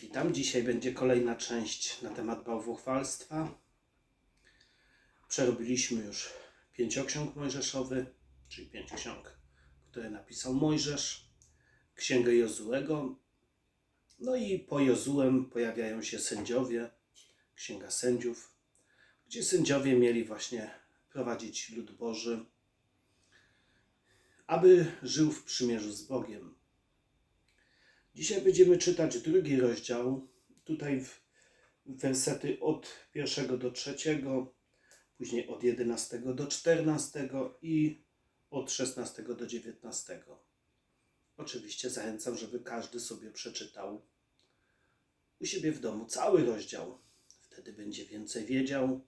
Witam. Dzisiaj będzie kolejna część na temat bałwochwalstwa. Przerobiliśmy już pięcioksiąg mojżeszowy, czyli pięć ksiąg, które napisał Mojżesz, księgę Jozułego. No i po Jozułem pojawiają się sędziowie, księga sędziów, gdzie sędziowie mieli właśnie prowadzić lud Boży, aby żył w przymierzu z Bogiem. Dzisiaj będziemy czytać drugi rozdział. Tutaj w wersety od pierwszego do trzeciego, później od 11 do 14 i od 16 do 19. Oczywiście zachęcam, żeby każdy sobie przeczytał u siebie w domu cały rozdział. Wtedy będzie więcej wiedział,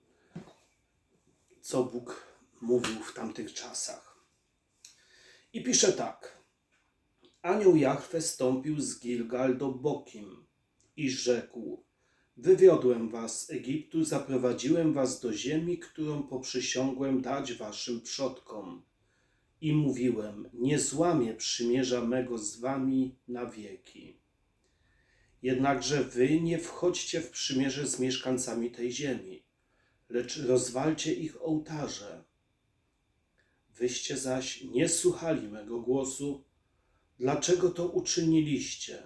co Bóg mówił w tamtych czasach. I pisze tak. Anioł Jahwe stąpił z Gilgal do Bokim i rzekł: Wywiodłem was z Egiptu, zaprowadziłem was do ziemi, którą poprzysiągłem dać waszym przodkom. I mówiłem: Nie złamię przymierza mego z wami na wieki. Jednakże wy nie wchodźcie w przymierze z mieszkańcami tej ziemi, lecz rozwalcie ich ołtarze. Wyście zaś nie słuchali mego głosu, Dlaczego to uczyniliście?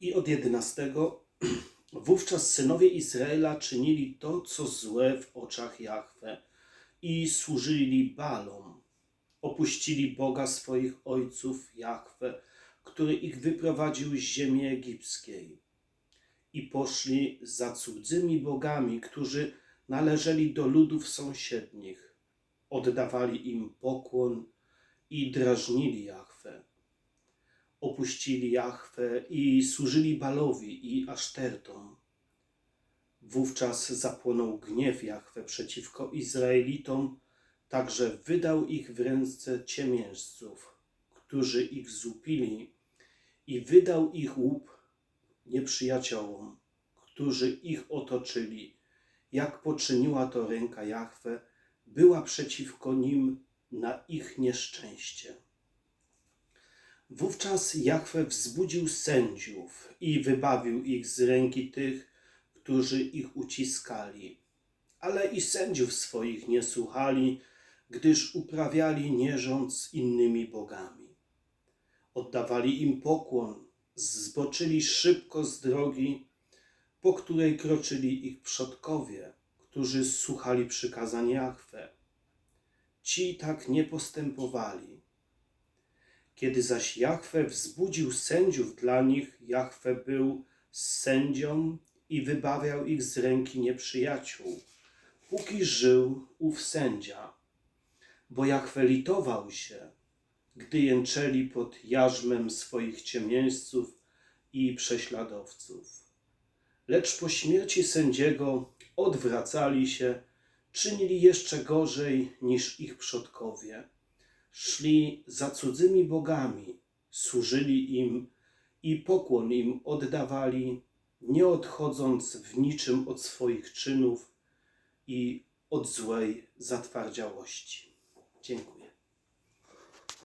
I od 11. Wówczas synowie Izraela czynili to, co złe w oczach Jahwe i służyli Balom. Opuścili Boga swoich ojców, Jahwe, który ich wyprowadził z ziemi egipskiej. I poszli za cudzymi bogami, którzy należeli do ludów sąsiednich. Oddawali im pokłon i drażnili Jahwe. Opuścili Jahwe i służyli Balowi i Asztertom. Wówczas zapłonął gniew Jahwe przeciwko Izraelitom, także wydał ich w ręce ciemiężców, którzy ich złupili i wydał ich łup nieprzyjaciołom, którzy ich otoczyli, jak poczyniła to ręka Jahwe, była przeciwko nim na ich nieszczęście. Wówczas Jahwe wzbudził sędziów i wybawił ich z ręki tych, którzy ich uciskali. Ale i sędziów swoich nie słuchali, gdyż uprawiali nierząd z innymi bogami. Oddawali im pokłon, zboczyli szybko z drogi, po której kroczyli ich przodkowie, którzy słuchali przykazań Jahwe ci tak nie postępowali. Kiedy zaś Jahwe wzbudził sędziów dla nich, Jahwe był sędzią i wybawiał ich z ręki nieprzyjaciół, póki żył ów sędzia. Bo Jahwe litował się, gdy jęczeli pod jarzmem swoich ciemiężców i prześladowców. Lecz po śmierci sędziego odwracali się czynili jeszcze gorzej niż ich przodkowie. Szli za cudzymi bogami, służyli im i pokłon im oddawali, nie odchodząc w niczym od swoich czynów i od złej zatwardziałości. Dziękuję.